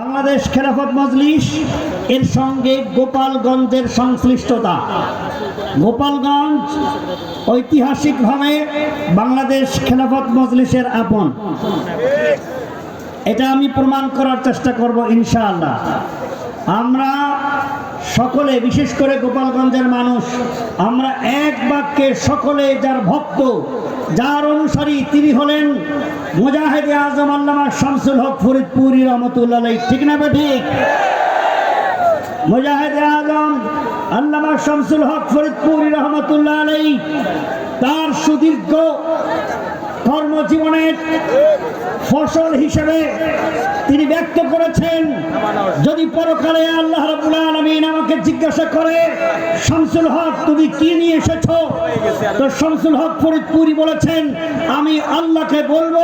বাংলাদেশ খেলাফত মজলিস, এর সঙ্গে গোপালগঞ্জের সংশ্লিষ্টতা। গোপালগঞ্জ ঐতিহাসিকভাবে বাংলাদেশ খেলাফত মজলিসের আপন। এটা আমি প্রমাণ করার চেষ্টা করব ইনশাআল্লাহ। আমরা সকলে, বিশেষ করে গোপালগঞ্জের মানুষ, আমরা এক বাক্যে সকলে যার ভক্ত যার অনুসারী তিনি হলেন মুজাহিদে আজম আল্লামা শামসুল হক ফরিদপুরি রহমতুল্লাহ। ঠিক না ঠিক মুজাহিদে আজম আল্লামা শামসুল হক ফরিদপুরি রহমতুল্লাহ তার সুদীর্ঘ কর্মজীবনের ফসল হিসেবে তিনি ব্যক্ত করেছেন। যদি পরকালে আল্লাহ রাব্বুল আলামিন আমাকে জিজ্ঞাসা করে, শামসুল হক, তুমি কি নিয়ে এসেছ? তো শামসুল হক ফরিদপুরি বলেছেন, আমি আল্লাহকে বলব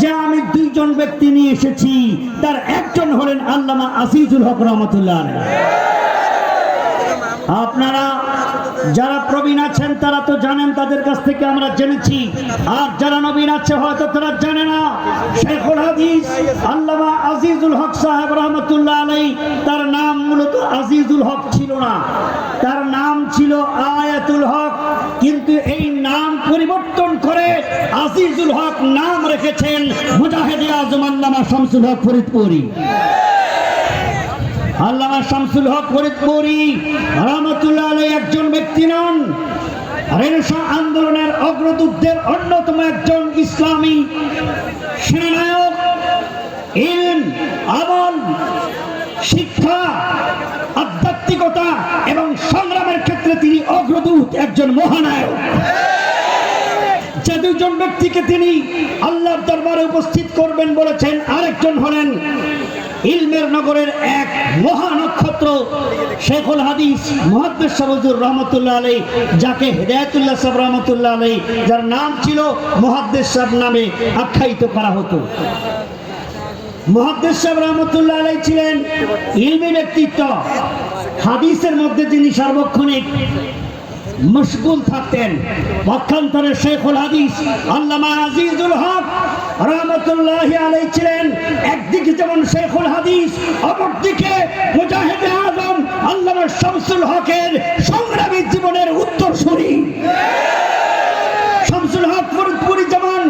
যে আমি দুইজন ব্যক্তি নিয়ে এসেছি। তার একজন হলেন আল্লামা আসিজুল হক রহমতুল্লাহ। আপনারা যারা প্রবীণ আছেন, তারা তো জানেন তাদের কাছ থেকে আমরা জেনেছি। আর যারা নবীন আছে, হয়তো তারা জানে না। শেখুল হাদিস আল্লামা আজিজুল হক সাহেব রহমতুল্লাহ আলাই তার নাম মূলত আজিজুল হক ছিল না। তার নাম ছিল আয়াতুল হক। কিন্তু এই নাম পরিবর্তন করে আজিজুল হক নাম রেখেছেন মুজাহিদে আজম আল্লামা শামসুল হক ফরিদপুরি। আল্লামা শামসুল হক ফরিদপুরি রহমতুল্লাহ আলাই একজন ব্যক্তি নন। আন্দোলনের অগ্রদূতদের অন্যতম একজন ইসলামী সেনানায়ক ইলম, আমল, শিক্ষা, আধ্যাত্মিকতা এবং সংগ্রামের ক্ষেত্রে তিনি অগ্রদূত একজন মহানায়ক। যে দুজন ব্যক্তিকে তিনি আল্লাহর দরবারে উপস্থিত করবেন বলেছেন, আরেকজন হলেন ইলমের নগরের এক মহা নক্ষত্র, শেখুল হাদিস মহাদ্দেশ সাবজুর রহমতুল্লাহ আলী যাকে হেদায়তুল্লাহ সাহেব রহমতুল্লাহ আলী যার নাম ছিল মহাদ্দেশ সাহেব নামে আখ্যায়িত করা হতো। মহাদ্দেশ সাহেব রহমতুল্লাহ আলাই ছিলেন ইলমি ব্যক্তিত্ব। হাদিসের মধ্যে তিনি সার্বক্ষণিক মশগুল থাকতেন। পক্ষান্তরে শেখুল হাদিস, আল্লামা আজিজুল হক রহমতুল্লাহ আলাই ছিলেন। একদিকে যেমন শেখুল হাদিস, অপরদিকে মুজাহিদে আজম, আল্লামা শামসুল হকের সংগ্রামী জীবনের উত্তরসূরি। শামসুল হক ফরিদপুরি যেমন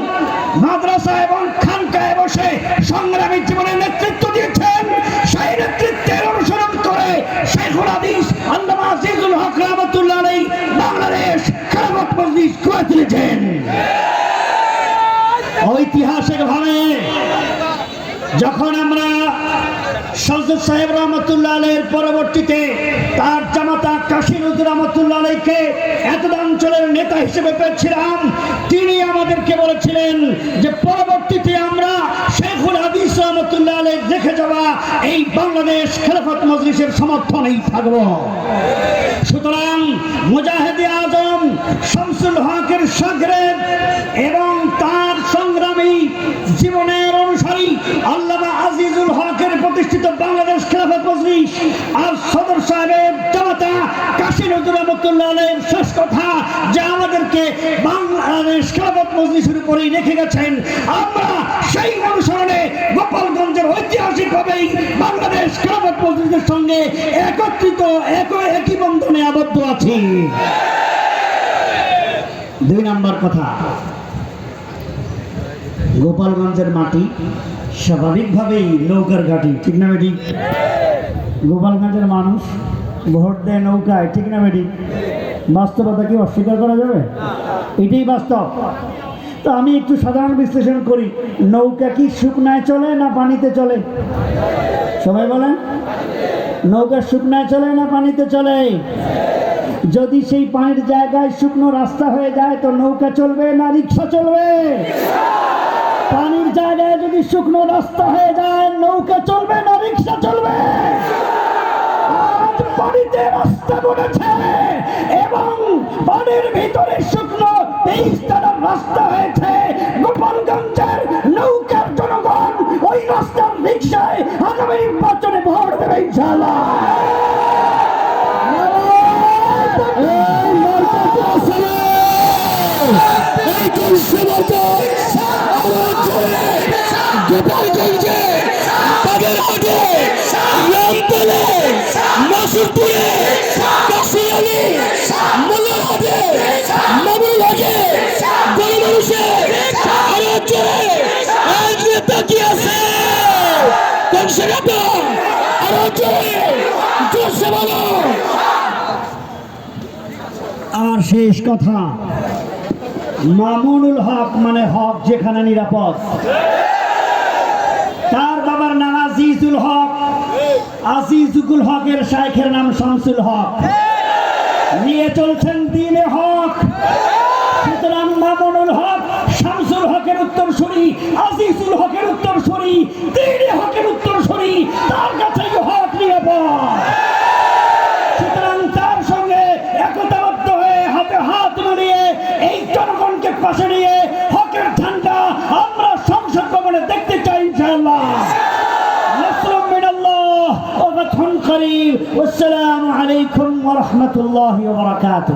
মাদ্রাসা এবং খানকায় বসে সংগ্রামী জীবনের নেতৃত্ব দিয়েছেন, সেই নেতৃত্বের অনুসরণ করে শেখুল হাদিস, আল্লামা আজিজুল হক রহমতুল্লাহ আলাই বাংলাদেশ ঐতিহাসিক ভাবে যখন আমরা সজদ সাহেব রহমতুল্লাহ আলের পরবর্তীতে তার জামাতা কাশী নজর রহমতুল্লাহ আলীকে এতদ অঞ্চলের নেতা হিসেবে পেয়েছিলাম, তিনি আমাদেরকে বলেছিলেন যে হাদিস রহমতুল্লাহ আলের দেখে যাওয়া এই বাংলাদেশ খেলাফত মজলিসের সমর্থনেই থাকব। সুতরাং মুজাহিদে আজম, শামসুল হকের সাগরেদ এবং তার সংগ্রামী জীবনের অনুসারী আল্লামা আজিজুল হকের প্রতিষ্ঠিত বাংলাদেশ খেলাফত মজলিস আর সদর নজর শেষ কথা আমাদেরকে বাংলাদেশ রেখে গেছেন। আমরা সেই অনুসরণে গোপালগঞ্জের ঐতিহাসিকভাবেই বাংলাদেশ খেলাফত সঙ্গে একত্রিত, এক, একই বন্ধনে আবদ্ধ আছি। দুই নাম্বার কথা, গোপালগঞ্জের মাটি স্বাভাবিকভাবেই নৌকার ঘাটি, ঠিক না বেটি? গোপালগঞ্জের মানুষ ভোট দেয় নৌকায়, ঠিক না বেটি? বাস্তবতা কি অস্বীকার করা যাবে? এটাই বাস্তব। তো আমি একটু সাধারণ বিশ্লেষণ করি, নৌকা কি শুকনায় চলে না পানিতে চলে? সবাই বলেন। নৌকা শুকনায় চলে না পানিতে চলে? যদি সেই পানির জায়গায় শুকনো রাস্তা হয়ে যায়, তো নৌকা চলবে না রিক্সা চলবে? পানির জায়গায় যদি শুকনো রাস্তা হয়ে যায়, নৌকা চলবে না রিক্সা চলবে? পানিতে রাস্তা বলেছে এবং পানির ভিতরে শুকনো তেইশ তারার রাস্তা হয়েছে। গোপালগঞ্জের নৌকার জনগণ ওই রাস্তার রিক্সায় আগামী নির্বাচনে ভোট দেবে ইনশাআল্লাহ। গোপালগঞ্জে মাসুরপুরে মামুনহাটে গরিব মানুষের নেতা কি আছে। কোন জোরে, জোরসে বলো। আর শেষ কথা, মামুনুল হক মানে হক যেখানে নিরাপদ। তার বাবার নাম আজিজুল হক। আজিজুল হকের শাইখের নাম শামসুল হক। নিয়ে চলছেন দিনে হক। সুতরাং মামুনুল হক, শামসুল হকের উত্তর শুনি আজিজুল হকের উত্তর শুনি দিনে হকের قريب والسلام عليكم ورحمة الله وبركاته.